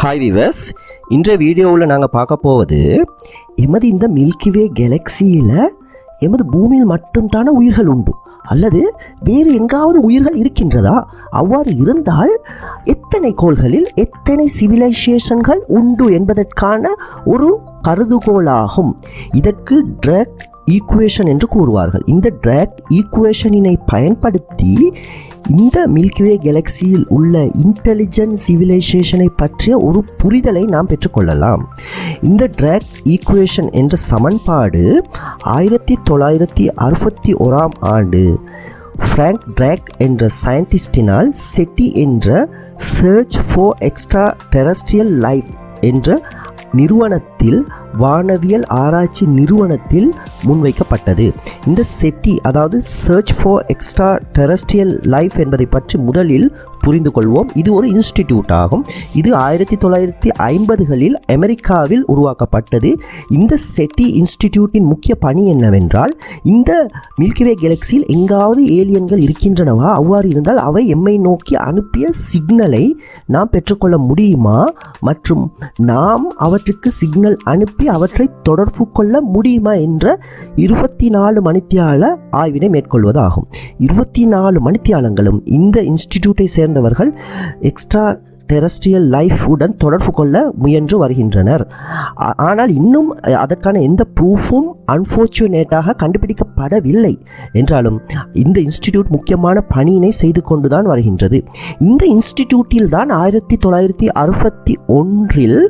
Hi viewers இன்றைய வீடியோவில் நாங்கள் பார்க்க போவது எமது இந்த மில்கிவே கெலக்சியில் எமது பூமியில் மட்டும்தான உயிர்கள் உண்டு. அல்லது வேறு எங்காவது உயிர்கள் இருக்கின்றதா? அவ்வாறு இருந்தால் எத்தனை கோள்களில் எத்தனை சிவிலைசேஷன்கள் உண்டு என்பதற்கான ஒரு கருதுகோளாகும். இதற்கு ட்ராக் ஈக்குவேஷன் என்று கூறுவார்கள். இந்த ட்ராக் ஈக்குவேஷனினை பயன்படுத்தி இந்த மில்கிவே கேலக்சியில் உள்ள இன்டெலிஜென்ட் சிவிலைசேஷனை பற்றிய ஒரு புரிதலை நாம் பெற்றுக்கொள்ளலாம். இந்த ட்ராக் ஈக்குவேஷன் என்ற சமன்பாடு ஆயிரத்தி தொள்ளாயிரத்தி அறுபத்தி ஓராம் ஆண்டு ஃப்ராங்க் ட்ராக் என்ற சயின்டிஸ்டினால் செட்டி என்ற search for extra terrestrial life என்ற நிறுவனத்தில் வானவியல் ஆராய்ச்சி நிறுவனத்தில் முன்வைக்கப்பட்டது. இந்த செட்டி அதாவது search for extra terrestrial life என்பதை பற்றி முதலில் புரிந்து கொள்வோம் இது ஒரு இன்ஸ்டிடியூட் ஆகும். இது ஆயிரத்தி தொள்ளாயிரத்தி ஐம்பதுகளில் அமெரிக்காவில் உருவாக்கப்பட்டது. இந்த செட்டி இன்ஸ்டிடியூட்டின் முக்கிய பணி என்னவென்றால் இந்த மில்கிவே கேலக்சியில் எங்காவது ஏலியன்கள் இருக்கின்றனவா? அவ்வாறு இருந்தால் அவை எம்மை நோக்கி அனுப்பிய சிக்னலை நாம் பெற்றுக்கொள்ள முடியுமா? மற்றும் நாம் அவற்றுக்கு சிக்னல் அனுப்பி அவற்றை தொடர்பு கொள்ள முடியுமா என்ற இருபத்தி நாலு மணித்தியால ஆய்வினை மேற்கொள்வதாகும். இருபத்தி நாலு மணித்தியாலங்களும் இந்த இன்ஸ்டிடியூட்டை சார்ந்தவர்கள் எக்ஸ்ட்ரா டெரஸ்ட்ரியல் லைஃப் உடன் தொடர்பு கொள்ள முயன்று வருகின்றனர். ஆனால் இன்னும் அதற்கான எந்த ப்ரூஃபும் அன்ஃபார்ச்சுனேட்டாக கண்டுபிடிக்கப்படவில்லை. என்றாலும் இந்த இன்ஸ்டிடியூட் முக்கியமான பணியினை செய்து கொண்டுதான் வருகின்றது. இந்த இன்ஸ்டிடியூட்டில் தான் ஆயிரத்தி தொள்ளாயிரத்தி அறுபத்தி ஒன்றில்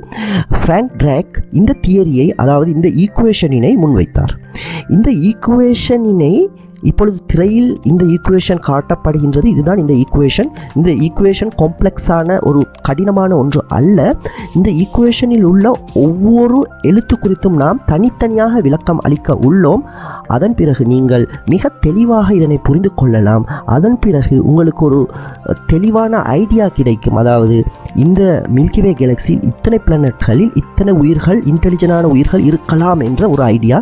ஃப்ராங்க் ட்ராக் இந்த தியரியை அதாவது இந்த ஈக்குவேஷனினை முன்வைத்தார். இந்த ஈக்குவேஷனினை இப்பொழுது திரையில் இந்த ஈக்குவேஷன் காட்டப்படுகின்றது. இதுதான் இந்த ஈக்குவேஷன் இந்த ஈக்குவேஷன் காம்ப்ளெக்ஸான ஒரு கடினமான ஒன்று அல்ல. இந்த ஈக்குவேஷனில் உள்ள ஒவ்வொரு எழுத்து குறித்தும் நாம் தனித்தனியாக விளக்கம் அளிக்க உள்ளோம். அதன் பிறகு நீங்கள் மிக தெளிவாக இதனை புரிந்து கொள்ளலாம். அதன் பிறகு உங்களுக்கு ஒரு தெளிவான ஐடியா கிடைக்கும். அதாவது இந்த மில்கிவே கேலக்சியில் இத்தனை பிளானட்களில் இத்தனை உயிர்கள் இன்டெலிஜென்டான உயிர்கள் இருக்கலாம் என்ற ஒரு ஐடியா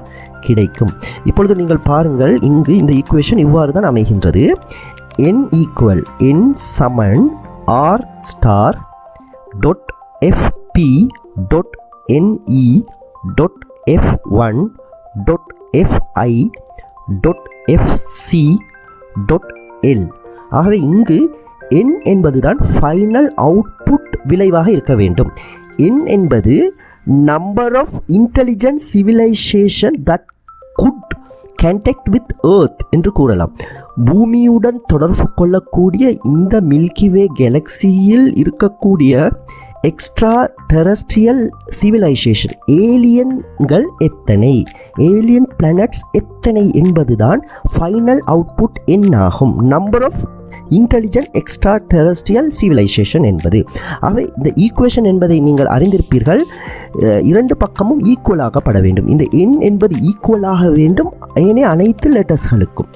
கிடைக்கும். இப்பொழுது நீங்கள் பாருங்கள் இங்கு இந்த ஈக்குவேஷன் இவ்வாறு தான் அமைகின்றது. N equal N Saman R star dot F P dot N E dot F one dot F I dot F C dot L ஆகவே இங்கு என் என்பதுதான் ஃபைனல் அவுட்புட் விளைவாக இருக்க வேண்டும். என் என்பது number of intelligent civilisation that could contact with earth என்று கூறலாம். பூமியுடன் தொடர்பு கொள்ளக்கூடிய இந்த மில்கிவே கேலக்சியில் இருக்கக்கூடிய எக்ஸ்ட்ரா டெரஸ்ட்ரியல் சிவிலைசேஷன் ஏலியன்கள் எத்தனை? ஏலியன் பிளானட்ஸ் எத்தனை என்பதுதான் ஃபைனல் அவுட்புட் என்னாகும் number of intelligent extra terrestrial civilisation என்பது. அவை இந்த ஈக்குவேஷன் என்பதை நீங்கள் அறிந்திருப்பீர்கள். இரண்டு பக்கமும் ஈக்குவலாகப்பட வேண்டும். இந்த எண் என்பது ஈக்குவலாக வேண்டும். ஏனைய அனைத்து லெட்டர்ஸ்களுக்கும்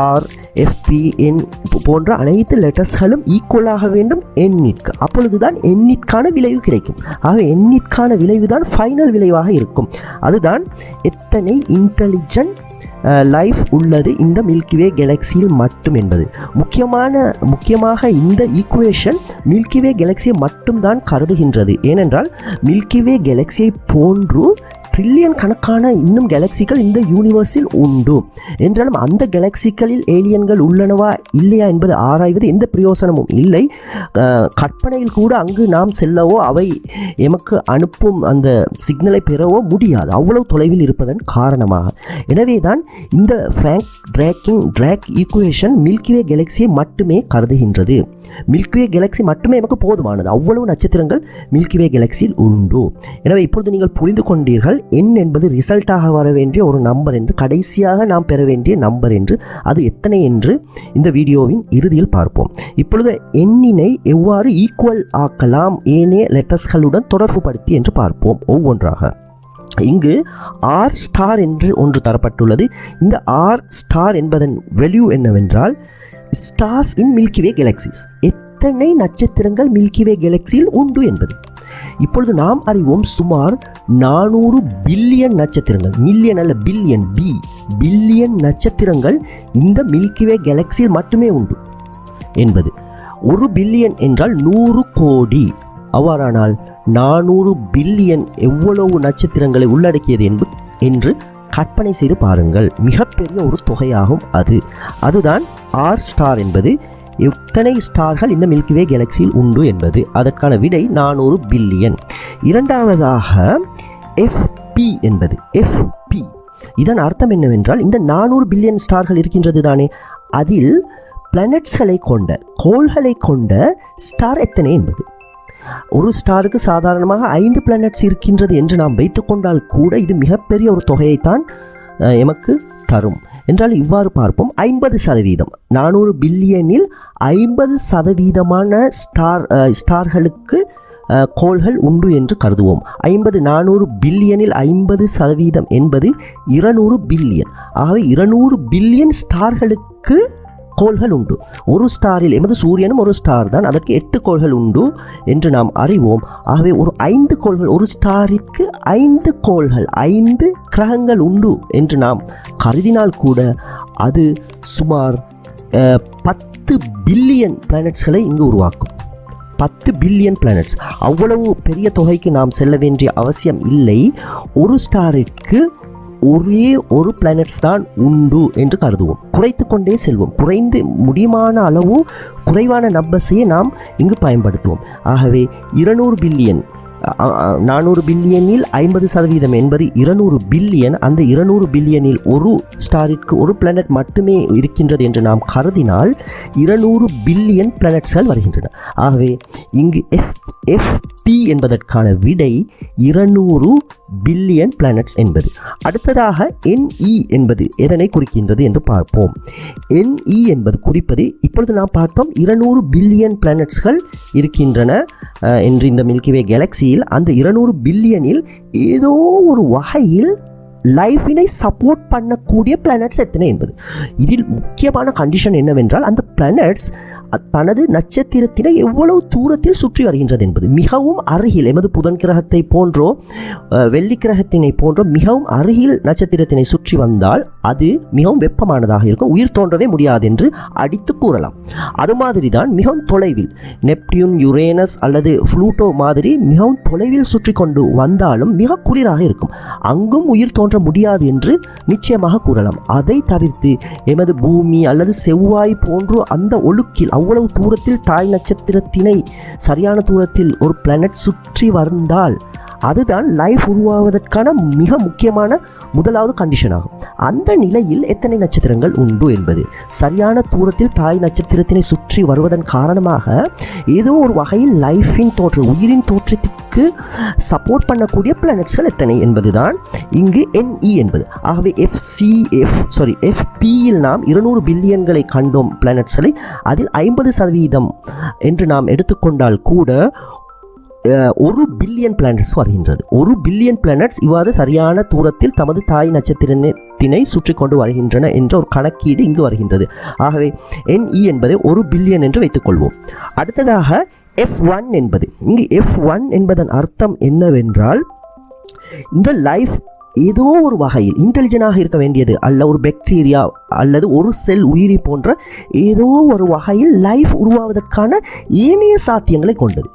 ஆர் எஃப்பி என் போன்ற அனைத்து லெட்டர்ஸ்களும் ஈக்குவலாக வேண்டும். எண்ணிற்கு அப்பொழுதுதான் எண்ணிற்கான விளைவு கிடைக்கும். ஆக எண்ணிற்கான விளைவு தான் ஃபைனல் விளைவாக இருக்கும். அதுதான் எத்தனை இன்டெலிஜென்ட் லைஃப் உள்ளது இந்த மில்கிவே கேலக்சியில் மட்டும் என்பது. முக்கியமான முக்கியமாக இந்த ஈக்குவேஷன் மில்கிவே கேலக்சியை மட்டும்தான் கருதுகின்றது. ஏனென்றால் மில்கிவே கேலக்சியை போன்று ட்ரில்லியன் கணக்கான இன்னும் கேலக்சிகள் இந்த யூனிவர்ஸில் உண்டு. என்றாலும் அந்த கேலக்சிகளில் ஏலியன்கள் உள்ளனவா இல்லையா என்பது ஆராய்வது எந்த பிரயோசனமும் இல்லை. கற்பனையில் கூட அங்கு நாம் செல்லவோ அவை எமக்கு அனுப்பும் அந்த சிக்னலை பெறவோ முடியாது. அவ்வளவு தொலைவில் இருப்பதன் காரணமாக. எனவே தான் இந்த Frank tracking Drake equation Milky Way கேலக்சியை மட்டுமே கருதுகின்றது. மில்கிவே கேலக்சி மட்டுமே எமக்கு போதுமானது. அவ்வளவு நட்சத்திரங்கள் மில்கிவே கேலக்சியில் உண்டு. எனவே இப்பொழுது நீங்கள் புரிந்து கொண்டீர்கள் எண் என்பது ரிசல்ட்டாக வர வேண்டிய ஒரு நம்பர் என்று கடைசியாக நாம் பெற வேண்டிய நம்பர் என்று அது எத்தனை என்று இந்த வீடியோவின் இறுதியில் பார்ப்போம். இப்பொழுது எண்ணினை எவ்வாறு ஈக்குவல் ஆக்கலாம்? ஏனைய லெட்டர்ஸ்களுடன் தொடர்புபடுத்தி என்று பார்ப்போம். ஒவ்வொன்றாக. இங்கு ஆர் ஸ்டார் என்று ஒன்று தரப்பட்டுள்ளது. இந்த ஆர் ஸ்டார் என்பதன் வெல்யூ என்னவென்றால் stars in Milky Way galaxies எத்தனை நட்சத்திரங்கள் மில்கிவே கேலக்சியில் உண்டு என்பது. இப்பொழுது நாம் அறிவோம் சுமார் நானூறு பில்லியன் நட்சத்திரங்கள். மில்லியன் அல்ல பில்லியன் பி பில்லியன் நட்சத்திரங்கள் இந்த மில்கிவே கேலக்சியில் மட்டுமே உண்டு என்பது. ஒரு பில்லியன் என்றால் நூறு கோடி. அவ்வாறானால் நானூறு பில்லியன் எவ்வளவு நட்சத்திரங்களை உள்ளடக்கியது என்பது என்று கற்பனை செய்து பாருங்கள். மிகப்பெரிய ஒரு தொகையாகும் அது. அதுதான் ஆர் ஸ்டார் என்பது. எத்தனை ஸ்டார்கள் இந்த மில்கிவே கேலக்சியில் உண்டு என்பது அதற்கான விடை நானூறு பில்லியன். இரண்டாவதாக எஃப்பி என்பது எஃப்பி இதன் அர்த்தம் என்னவென்றால் இந்த நானூறு பில்லியன் ஸ்டார்கள் இருக்கின்றது தானே. அதில் பிளானட்ஸ்களை கொண்ட கோள்களை கொண்ட ஸ்டார் எத்தனை என்பது. ஒரு ஸ்டாருக்கு சாதாரணமாக ஐந்து பிளானட்ஸ் இருக்கின்றது என்று நாம் வைத்துக்கொண்டால் கூட இது மிகப்பெரிய ஒரு தொகையைத்தான் எமக்கு தரும். என்றால் இவ்வாறு பார்ப்போம். ஐம்பது சதவீதம். நானூறு பில்லியனில் ஐம்பது சதவீதமான ஸ்டார் ஸ்டார்களுக்கு கோள்கள் உண்டு என்று கருதுவோம். ஐம்பது நானூறு பில்லியனில் ஐம்பது சதவீதம் என்பது இருநூறு பில்லியன். ஆகவே இருநூறு பில்லியன் ஸ்டார்களுக்கு கோள்கள் உண்டு. ஒரு ஸ்டாரில் எமது சூரியனும் ஒரு ஸ்டார் தான் அதற்கு எட்டு கோள்கள் உண்டு என்று நாம் அறிவோம். ஆகவே ஒரு ஐந்து கோள்கள் ஒரு ஸ்டாரிற்கு ஐந்து கோள்கள் ஐந்து கிரகங்கள் உண்டு என்று நாம் கருதினால் கூட அது சுமார் பத்து பில்லியன் பிளானட்ஸ்களை இங்கு உருவாக்கும். பத்து பில்லியன் பிளானட்ஸ். அவ்வளவு பெரிய தொகைக்கு நாம் செல்ல வேண்டிய அவசியம் இல்லை. ஒரு ஸ்டாரிற்கு ஒரே ஒரு பிளானட்ஸ் தான் உண்டு என்று கருதுவோம். குறைத்து கொண்டே செல்வோம். குறைந்து முடியுமான அளவு குறைவான நம்பர்ஸையே நாம் இங்கு பயன்படுத்துவோம். ஆகவே இருநூறு பில்லியன் நானூறு பில்லியனில் ஐம்பது சதவீதம் என்பது இருநூறு பில்லியன் அந்த இருநூறு பில்லியனில் ஒரு ஸ்டாரிற்கு ஒரு பிளானட் மட்டுமே இருக்கின்றது என்று நாம் கருதினால் இருநூறு பில்லியன் பிளானட்ஸ்கள் வருகின்றன. ஆகவே இங்கு எஃப் எஃப்பி என்பதற்கான விடை இருநூறு பில்லியன் பிளானட்ஸ் என்பது. அடுத்ததாக என்இ என்பது எதனை குறிக்கின்றது என்று பார்ப்போம். என்இ என்பது குறிப்பது இப்பொழுது நாம் பார்த்தோம் இருநூறு பில்லியன் பிளானட்ஸ்கள் இருக்கின்றன என்று இந்த மில்கிவே கேலக்சியில் அந்த இருநூறு பில்லியனில் ஏதோ ஒரு வகையில் லைஃபினை சப்போர்ட் பண்ணக்கூடிய பிளானட்ஸ் எத்தனை என்பது. இதில் முக்கியமான கண்டிஷன் என்னவென்றால் அந்த பிளானட்ஸ் தனது நட்சத்திரத்தினை எவ்வளவு தூரத்தில் சுற்றி வருகின்றது என்பது. மிகவும் அருகில் எமது புதன் கிரகத்தை போன்றோ வெள்ளி கிரகத்தினை போன்றோ மிகவும் அருகில் நட்சத்திரத்தினை சுற்றி வந்தால் அது மிகவும் வெப்பமானதாக இருக்கும். உயிர் தோன்றவே முடியாது என்று அடித்து கூறலாம். அது மாதிரி தான் மிகவும் தொலைவில் நெப்டியூன் யுரேனஸ் அல்லது ஃப்ளூட்டோ மாதிரி மிகவும் தொலைவில் சுற்றி கொண்டு வந்தாலும் மிக குளிராக இருக்கும். அங்கும் உயிர் தோன்ற முடியாது என்று நிச்சயமாக கூறலாம். அதை தவிர்த்து எமது பூமி அல்லது செவ்வாய் போன்று அந்த ஒழுக்கில் அவ்வளவு தூரத்தில் தாய் நட்சத்திரத்தினை சரியான தூரத்தில் ஒரு பிளானட் சுற்றி வந்தால் அதுதான் லைஃப் உருவாவதற்கான மிக முக்கியமான முதலாவது கண்டிஷன் ஆகும். அந்த நிலையில் எத்தனை நட்சத்திரங்கள் உண்டு என்பது. சரியான தூரத்தில் தாய் நட்சத்திரத்தினை சுற்றி வருவதன் காரணமாக ஏதோ ஒரு வகையில் லைஃபின் தோற்ற உயிரின் தோற்றத்திற்கு சப்போர்ட் பண்ணக்கூடிய பிளானட்ஸ்கள் எத்தனை என்பதுதான் இங்கு என்இ என்பது. ஆகவே எஃப்சிஎஃப் சாரி எஃபியில் நாம் இருநூறு பில்லியன்களை கண்டோம் பிளானட்ஸ்களை அதில் ஐம்பது சதவீதம் என்று நாம் எடுத்துக்கொண்டால் கூட ஒரு பில்லியன் பிளானட்ஸ் வருகின்றது. ஒரு பில்லியன் பிளானட்ஸ் இவ்வாறு சரியான தூரத்தில் தமது தாய் நட்சத்திரத்தினை சுற்றி கொண்டு வருகின்றன என்ற ஒரு கணக்கீடு இங்கு வருகின்றது. ஆகவே என்இ என்பதை ஒரு பில்லியன் என்று வைத்துக்கொள்வோம் அடுத்ததாக எஃப் ஒன் என்பது. இங்கு எஃப் ஒன் என்பதன் அர்த்தம் என்னவென்றால் இந்த லைஃப் ஏதோ ஒரு வகையில் இன்டெலிஜென்டாக இருக்க வேண்டியது அல்ல ஒரு பாக்டீரியா அல்லது ஒரு செல் உயிரி போன்ற ஏதோ ஒரு வகையில் லைஃப் உருவாவதற்கான ஏனைய சாத்தியங்களை கொண்டது.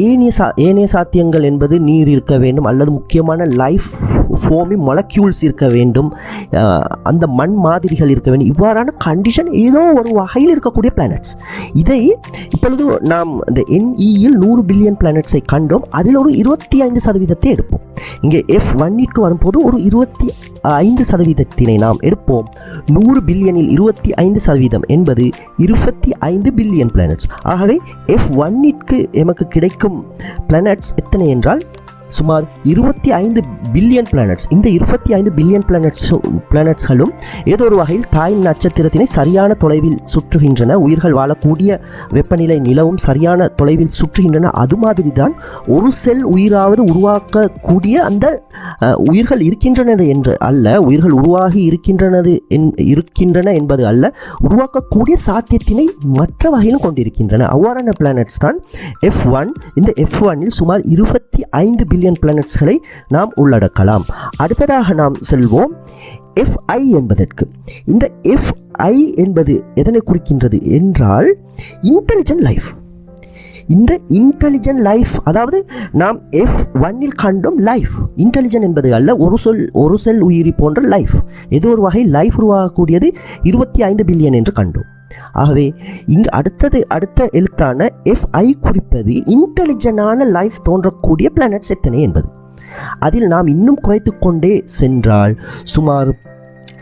ஏனைய சா ஏனைய சாத்தியங்கள் என்பது நீர் இருக்க வேண்டும் அல்லது முக்கியமான லைஃப் ஃபோமி மொலக்யூல்ஸ் இருக்க வேண்டும் அந்த மண் மாதிரிகள் இருக்க வேண்டும். இவ்வாறான கண்டிஷன் ஏதோ ஒரு வகையில் இருக்கக்கூடிய பிளானட்ஸ் இதை இப்பொழுது நாம் இந்த என்இயில் நூறு பில்லியன் பிளானட்ஸை கண்டோம். அதில் ஒரு இருபத்தி ஐந்து சதவீதத்தை எடுப்போம். இங்கே எஃப் ஒன்னிற்கு வரும்போது ஒரு இருபத்தி ஐந்து சதவீதத்தினை நாம் எடுப்போம். நூறு பில்லியனில் இருபத்தி ஐந்து சதவீதம் என்பது இருபத்தி ஐந்து பில்லியன் பிளானட்ஸ் ஆகவே எஃப் ஒன்னிற்கு எமக்கு கிடைக்கும் பிளானட்ஸ் எத்தனை என்றால் சுமார் இருபத்தி ஐந்து பில்லியன் பிளானட்ஸ் இந்த இருபத்தி ஐந்து பில்லியன் பிளானட்ஸ் பிளானட்ஸ்களும் ஏதோ ஒரு வகையில் தாய் நட்சத்திரத்தினை சரியான தொலைவில் சுற்றுகின்றன. உயிர்கள் வாழக்கூடிய வெப்பநிலை நிலவும் சரியான தொலைவில் சுற்றுகின்றன. அது மாதிரி தான் ஒரு செல் உயிராவது உருவாக்கக்கூடிய அந்த உயிர்கள் இருக்கின்றனது என்று அல்ல. உயிர்கள் உருவாகி இருக்கின்றனது என்- இருக்கின்றன என்பது அல்ல. உருவாக்கக்கூடிய சாத்தியத்தினை மற்ற வகையிலும் கொண்டிருக்கின்றன. அவ்வாறான பிளானட்ஸ் தான் எஃப் ஒன் இந்த எஃப் ஒன்னில் சுமார் இருபத்தி ஐந்து பில்லியன் பிளானட்ஸ்களை நாம் உள்ளடக்கலாம். அடுத்ததாக நாம் செல்வோம் எஃப்ஐ என்பதற்கு. இந்த எஃப்ஐ என்பது எதனை குறிக்கின்றது என்றால் இன்டெலிஜென்ட் லைஃப் இந்த இன்டெலிஜென்ட் லைஃப் அதாவது நாம் எஃப் ஒன்னில் கண்டோம் லைஃப் இன்டெலிஜென்ட் என்பது அல்ல ஒரு சொல் ஒரு செல் உயிரி போன்ற லைஃப் ஏதோ ஒரு வகை லைஃப் உருவாகக்கூடியது இருபத்தி ஐந்து பில்லியன் என்று கண்டோம். ஆகவே இங்கு அடுத்தது அடுத்த எழுத்தான எஃப்ஐ குறிப்பது இன்டெலிஜென்டான லைஃப் தோன்றக்கூடிய பிளானட்ஸ் எத்தனை என்பது. அதில் நாம் இன்னும் குறைத்து கொண்டே சென்றால் சுமார்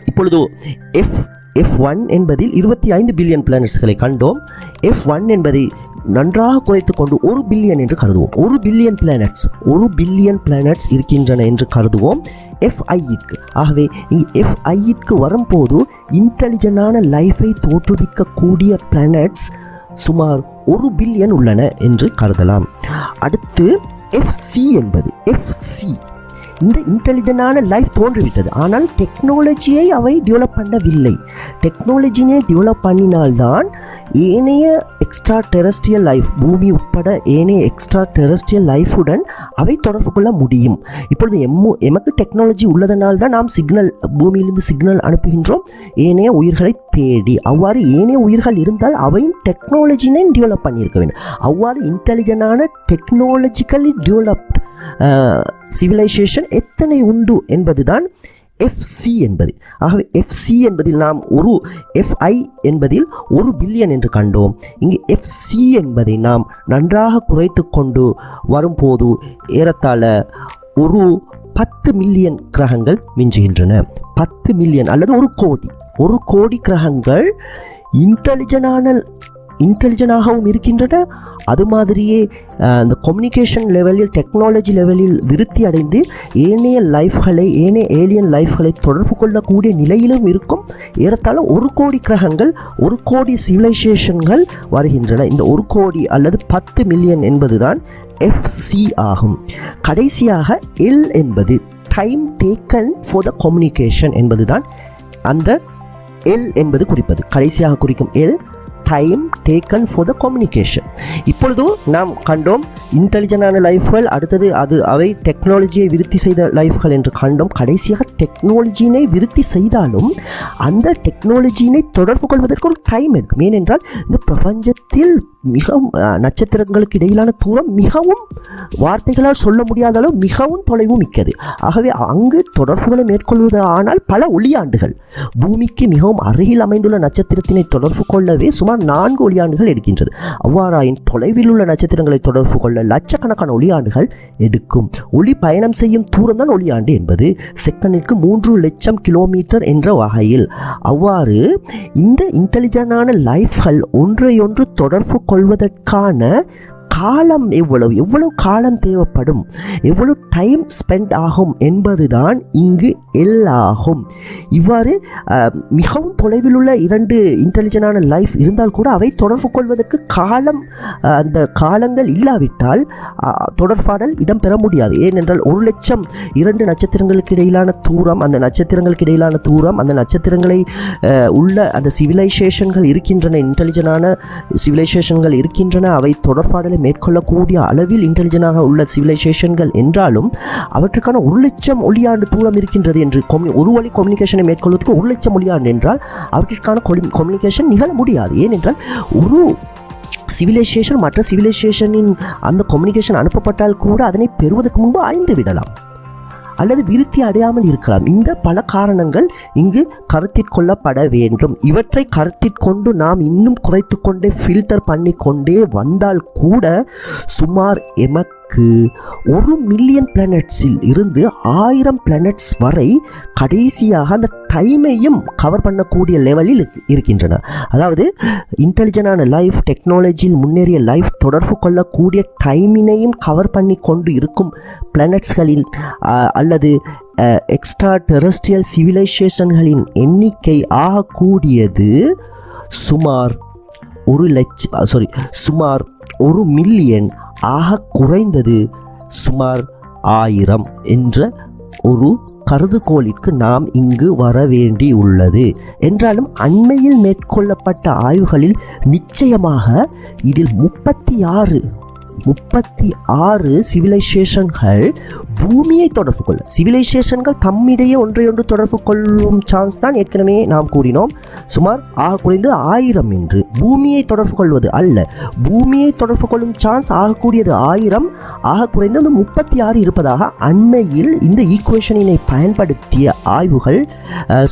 இப்பொழுது எஃப் எஃப் ஒன் என்பதில் இருபத்தி ஐந்து பில்லியன் பிளானட்ஸ்களை கண்டோம். எஃப் ஒன் என்பதை நன்றாக குறைத்து கொண்டு ஒரு பில்லியன் என்று கருதுவோம். ஒரு பில்லியன் பிளானட்ஸ் ஒரு பில்லியன் பிளானட்ஸ் இருக்கின்றன என்று கருதுவோம். எஃப்ஐக்கு ஆகவே இங்கே எஃப்ஐக்கு வரும்போது இன்டெலிஜென்டான லைஃபை தோற்றுவிக்கக்கூடிய பிளானட்ஸ் சுமார் ஒரு பில்லியன் உள்ளன என்று கருதலாம். அடுத்து எஃப்சி என்பது. எஃப்சி இந்த இன்டெலிஜென்டான லைஃப் தோன்றிவிட்டது. ஆனால் டெக்னாலஜியை அவை டெவலப் பண்ணவில்லை. டெக்னாலஜினே டெவலப் பண்ணினால்தான் ஏனைய எக்ஸ்ட்ரா டெரஸ்ட்ரியல் லைஃப் பூமி உட்பட ஏனைய எக்ஸ்ட்ரா டெரஸ்ட்ரியல் லைஃபுடன் அவை தொடர்பு கொள்ள முடியும். இப்பொழுது எம்மு எமக்கு டெக்னாலஜி உள்ளதனால் தான் நாம் சிக்னல் பூமியிலிருந்து சிக்னல் அனுப்புகின்றோம். ஏனைய உயிர்களை தேடி அவ்வாறு ஏனைய உயிர்கள் இருந்தால் அவையும் டெக்னாலஜினை டெவலப் பண்ணியிருக்க வேண்டும். அவ்வாறு இன்டெலிஜென்டான டெக்னாலஜிக்கலி டெவலப்ட் சிவிலைசேஷன் எத்தனை உண்டு என்பதுதான் எஃப்சி என்பது. ஆகவே எஃப்சி என்பதில் நாம் ஒரு எஃப்ஐ என்பதில் ஒரு பில்லியன் என்று கண்டோம். இங்கு எஃப்சி என்பதை நாம் நன்றாக குறைத்து கொண்டு வரும்போது ஏறத்தாழ ஒரு பத்து மில்லியன் கிரகங்கள் மிஞ்சுகின்றன. பத்து மில்லியன் அல்லது ஒரு கோடி. ஒரு கோடி கிரகங்கள் இன்டெலிஜென்டான இன்டெலிஜென்டாகவும் இருக்கின்றன. அது மாதிரியே அந்த கம்யூனிகேஷன் லெவலில் டெக்னாலஜி லெவலில் விருத்தி அடைந்து ஏனைய லைஃப்களை ஏனைய ஏலியன் லைஃப்களை தொடர்பு கொள்ளக்கூடிய நிலையிலும் இருக்கும். ஏறத்தாழ ஒரு கோடி கிரகங்கள் ஒரு கோடி சிவிலைசேஷன்கள் வருகின்றன. இந்த ஒரு கோடி அல்லது பத்து மில்லியன் என்பதுதான் எஃப்சி ஆகும். கடைசியாக எல் என்பது time taken for the communication என்பதுதான் அந்த எல் என்பது குறிப்பது. கடைசியாக குறிக்கும் L time taken for the communication இப்பொழுது நாம் கண்டோம் இன்டெலிஜென்டான லைஃப்கள் அடுத்தது அது அவை டெக்னாலஜியை விருத்தி செய்த லைஃப்கள் என்று கண்டோம். கடைசியாக டெக்னாலஜியினை விருத்தி செய்தாலும் அந்த டெக்னாலஜியினை தொடர்பு கொள்வதற்கு ஒரு டைம் எடுக்கும். ஏனென்றால் இந்த பிரபஞ்சத்தில் மிகவும் நட்சத்திரங்களுக்கு இடையிலான தூரம் மிகவும் வார்த்தைகளால் சொல்ல முடியாத அளவு மிகவும் தொலைவும் மிக்கது. ஆகவே அங்கு தொடர்புகளை மேற்கொள்வது ஆனால் பல ஒளியாண்டுகள். பூமிக்கு மிகவும் அருகில் அமைந்துள்ள நட்சத்திரத்தினை தொடர்பு கொள்ளவே சுமார் நான்கு ஒளியாண்டுகள் எடுக்கின்றது. அவ்வாறாயின் தொலைவில் உள்ள நட்சத்திரங்களை தொடர்பு கொள்ள லட்சக்கணக்கான ஒளியாண்டுகள் எடுக்கும். ஒளி பயணம் செய்யும் தூரம் தான் ஒளியாண்டு என்பது செகண்டிற்கு மூன்று லட்சம் கிலோமீட்டர் என்ற வகையில். அவ்வாறு இந்த இன்டெலிஜென்டான லைஃப்கள் ஒன்றையொன்று தொடர்பு கொள்வதற்கான காலம் எவ்வளவு எவ்வளவு காலம் தேவைப்படும் எவ்வளவு டைம் ஸ்பெண்ட் ஆகும் என்பதுதான் இங்கு எல்லாகும். இவ்வாறு மிகவும் தொலைவில் உள்ள இரண்டு இன்டெலிஜென்டான லைஃப் இருந்தால் கூட அவை தொடர்பு கொள்வதற்கு காலம் அந்த காலங்கள் இல்லாவிட்டால் தொடர்பாடல் இடம்பெற முடியாது. ஏனென்றால் ஒரு லட்சம் இரண்டு நட்சத்திரங்களுக்கு இடையிலான தூரம் அந்த நட்சத்திரங்களுக்கு இடையிலான தூரம் அந்த நட்சத்திரங்களை உள்ள அந்த சிவிலைசேஷன்கள் இருக்கின்றன இன்டெலிஜென்டான சிவிலைசேஷன்கள் இருக்கின்றன அவை தொடர்பாடலை மேற்கொள்ளக்கூடிய அளவில் இன்டெலிஜென்டாக உள்ள சிவிலைசேஷன்கள் என்றாலும் அவற்றுக்கான ஒரு லட்சம் ஒளியாண்டு தூரம் இருக்கின்றது என்று commu- ஒரு வழி கம்யூனிகேஷனை மேற்கொள்வதற்கு ஒரு லட்சம் ஒளியாண்டு என்றால் அவற்றிற்கான கம்யூனிகேஷன் நிகழ முடியாது. ஏனென்றால் ஒரு சிவிலைசேஷன் மற்ற சிவிலைசேஷனின் அந்த கம்யூனிகேஷன் அனுப்பப்பட்டால் கூட அதனை பெறுவதற்கு முன்பு அழிந்து விடலாம். அல்லது விருத்தி அடையாமல் இருக்கலாம். இந்த பல காரணங்கள் இங்கு கருத்தில் கொள்ளப்பட வேண்டும். இவற்றை கருத்தில் கொண்டு நாம் இன்னும் குறைத்து கொண்டே ஃபில்டர் பண்ணி கொண்டே வந்தால் கூட சுமார் எமக்கு ஒரு மில்லியன் பிளானட்ஸில் இருந்து ஆயிரம் பிளானட்ஸ் வரை கடைசியாக அந்த டைமையும் கவர் பண்ணக்கூடிய லெவலில் இருக்கின்றன. அதாவது இன்டெலிஜென்டான லைஃப் டெக்னாலஜியில் முன்னேறிய லைஃப் தொடர்பு கொள்ளக்கூடிய டைமினையும் கவர் பண்ணி கொண்டு இருக்கும் பிளானட்ஸ்களில் அல்லது எக்ஸ்ட்ரா டெரஸ்ட்ரியல் சிவிலைசேஷன்களின் எண்ணிக்கை ஆகக்கூடியது சுமார் ஒரு லட்ச சாரி சுமார் ஒரு மில்லியன் ஆக குறைந்தது சுமார் ஆயிரம் என்ற ஒரு கருதுகோளிற்கு நாம் இங்கு வர வேண்டி உள்ளது என்றாலும் அண்மையில் மேற்கொள்ளப்பட்ட ஆய்வுகளில் நிச்சயமாக இதில் முப்பத்தி ஆறு முப்பத்தி ஆறு சிவிலைசேஷன்கள் பூமியை தொடர்பு கொள்ள சிவிலைசேஷன்கள் தம்மிடையே ஒன்றையொன்று தொடர்பு கொள்ளும் சான்ஸ் தான் ஏற்கனவே நாம் கூறினோம். சுமார் ஆக குறைந்தது ஆயிரம் என்று. பூமியை தொடர்பு கொள்வது அல்ல. பூமியை தொடர்பு கொள்ளும் சான்ஸ் ஆகக்கூடியது ஆயிரம். ஆக குறைந்தது முப்பத்தி ஆறு இருப்பதாக அண்மையில் இந்த ஈக்குவேஷனினை பயன்படுத்திய ஆய்வுகள்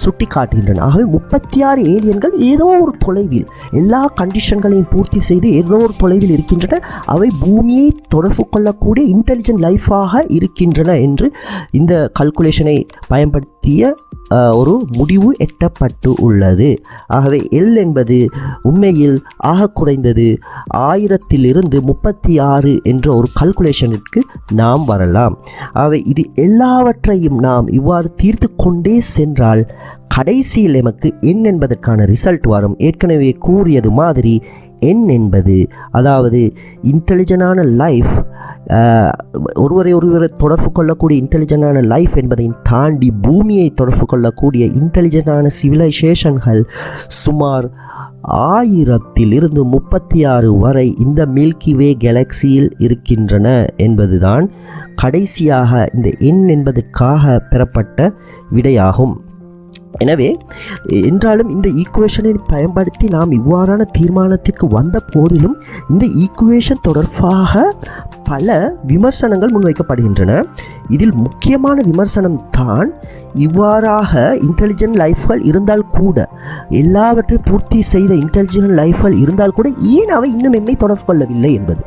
சுட்டி காட்டுகின்றன ஆகவே முப்பத்தி ஆறு ஏலியன்கள் ஏதோ ஒரு தொலைவில் எல்லா கண்டிஷன்களையும் பூர்த்தி செய்து ஏதோ ஒரு தொலைவில் இருக்கின்றன. அவை பூமியை தொடர்பு கொள்ளக்கூடிய இன்டெலிஜென்ட் லைஃபாக இருக்கின்றன என்று இந்த கல்குலேஷனை பயன்படுத்திய ஒரு முடிவு எட்டப்பட்டு உள்ளது. ஆகவே எல் என்பது உண்மையில் ஆக குறைந்தது ஆயிரத்திலிருந்து முப்பத்தி ஆறு என்ற ஒரு கல்குலேஷனிற்கு நாம் வரலாம். ஆகவே இது எல்லாவற்றையும் நாம் இவ்வாறு தீர்த்து கொண்டே சென்றால் கடைசியில் எமக்கு என் என்பதற்கான ரிசல்ட் வரும். ஏற்கனவே கூறியது மாதிரி எண் என்பது அதாவது இன்டெலிஜென்டான லைஃப் ஒருவரை ஒருவரை தொடர்பு கொள்ளக்கூடிய இன்டெலிஜென்டான லைஃப் என்பதை தாண்டி பூமியை தொடர்பு கொள்ளக்கூடிய இன்டெலிஜென்டான சிவிலைசேஷன்கள் சுமார் ஆயிரத்திலிருந்து முப்பத்தி ஆறு வரை இந்த மில்கி வே கேலக்சியில் இருக்கின்றன என்பதுதான் கடைசியாக இந்த எண் என்பதற்காக பெறப்பட்ட விடையாகும். எனவே என்றாலும் இந்த ஈக்குவேஷனை பயன்படுத்தி நாம் இவ்வாறான தீர்மானத்திற்கு வந்த போதிலும் இந்த ஈக்குவேஷன் தொடர்பாக பல விமர்சனங்கள் முன்வைக்கப்படுகின்றன. இதில் முக்கியமான விமர்சனம் தான் இவ்வாறாக இன்டெலிஜென்ட் லைஃப்கள் இருந்தால் கூட எல்லாவற்றையும் பூர்த்தி செய்த இன்டெலிஜென்ட் லைஃப்கள் இருந்தால் கூட ஏன் அவை இன்னும் எம்மை தொடர்பு கொள்ளவில்லை என்பது.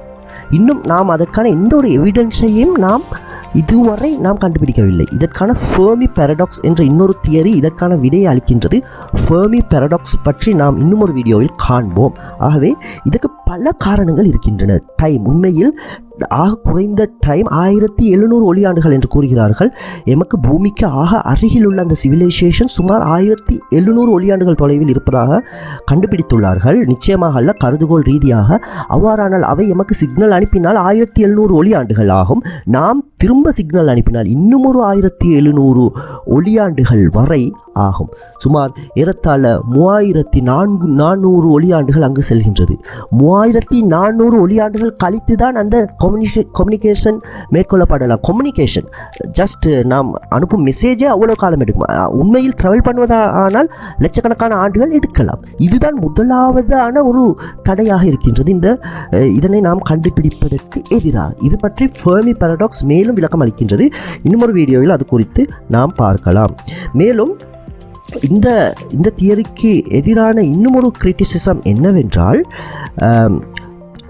இன்னும் நாம் அதற்கான எந்த ஒரு எவிடன்ஸையும் நாம் இதுவரை நாம் கண்டுபிடிக்கவில்லை. இதற்கான ஃபேர்மி பேரடாக்ஸ் என்ற இன்னொரு தியரி இதற்கான விடையை அளிக்கின்றது. ஃபேர்மி பேரடாக்ஸ் பற்றி நாம் இன்னும் ஒரு வீடியோவில் காண்போம். ஆகவே இதற்கு பல காரணங்கள் இருக்கின்றன. டைம் உண்மையில் ஆக குறைந்த டைம் ஆயிரத்தி எழுநூறு ஒளியாண்டுகள் என்று கூறுகிறார்கள். எமக்கு பூமிக்கு ஆக அருகில் உள்ள அந்த சிவிலைசேஷன் சுமார் ஆயிரத்தி எழுநூறு ஒளியாண்டுகள் தொலைவில் இருப்பதாக கண்டுபிடித்துள்ளார்கள். நிச்சயமாக அல்ல கருதுகோள் ரீதியாக. அவ்வாறானால் அவை எமக்கு சிக்னல் அனுப்பினால் ஆயிரத்தி எழுநூறு ஒளியாண்டுகள் ஆகும். நாம் திரும்ப சிக்னல் அனுப்பினால் இன்னும் ஒரு ஆயிரத்தி எழுநூறு ஒளியாண்டுகள் வரை ஆகும். சுமார் ஏறத்தாழ மூவாயிரத்தி நான்கு நானூறு ஒளியாண்டுகள் அங்கு செல்கின்றது. மூவாயிரத்தி நானூறு ஒளியாண்டுகள் கழித்து தான் அந்த கம்யூனிகே கம்யூனிகேஷன் மேற்கொள்ளப்படலாம். கம்யூனிகேஷன் ஜஸ்ட் நாம் அனுப்பும் மெசேஜே அவ்வளோ காலம் எடுக்கும். உண்மையில் ட்ராவல் பண்ணுவதானால் லட்சக்கணக்கான ஆண்டுகள் எடுக்கலாம். இதுதான் முதலாவதான ஒரு தடையாக இருக்கின்றது. இந்த இதனை நாம் கண்டுபிடிப்பதற்கு எதிராக. இது பற்றி ஃபேமி பாரடாக்ஸ் மேலும் விளக்கம் அளிக்கின்றது. இன்னொரு வீடியோவில் அது குறித்து நாம் பார்க்கலாம். மேலும் இந்த இந்த தியரிக்கு எதிரான இன்னும் ஒரு கிரிட்டிசிசம் என்னவென்றால்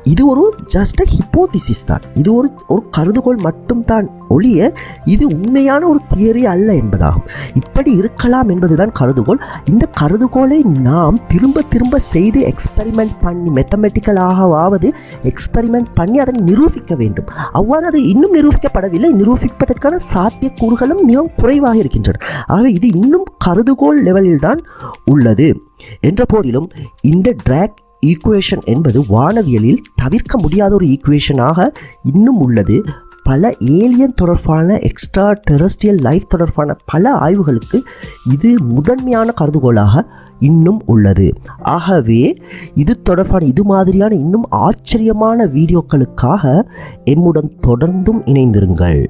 இது ஒரு ஜஸ்ட் ஹிப்போதிசிஸ் தான். இது ஒரு ஒரு கருதுகோள் மட்டும்தான் ஒழிய இது உண்மையான ஒரு தியரி அல்ல என்பதாகும். இப்படி இருக்கலாம் என்பதுதான் கருதுகோள். இந்த கருதுகோளை நாம் திரும்ப திரும்ப செய்து எக்ஸ்பெரிமெண்ட் பண்ணி மெத்தமெட்டிக்கலாகவாவது எக்ஸ்பெரிமெண்ட் பண்ணி அதை நிரூபிக்க வேண்டும். அவ்வாறு அது இன்னும் நிரூபிக்கப்படவில்லை. நிரூபிப்பதற்கான சாத்தியக்கூறுகளும் மிகவும் குறைவாக இருக்கின்றன. ஆகவே இது இன்னும் கருதுகோள் லெவலில் தான் உள்ளது. என்ற போதிலும் இந்த ட்ராக் ஈக்குவேஷன் என்பது வானவியலில் தவிர்க்க முடியாத ஒரு ஈக்குவேஷனாக இன்னும் உள்ளது. பல ஏலியன் தொடர்பான எக்ஸ்ட்ரா டெரஸ்ட்ரியல் லைஃப் தொடர்பான பல ஆய்வுகளுக்கு இது முதன்மையான கருதுகோளாக இன்னும் உள்ளது. ஆகவே இது தொடர்பான இது மாதிரியான இன்னும் ஆச்சரியமான வீடியோக்களுக்காக எம்முடன் தொடர்ந்தும் இணைந்திருங்கள்.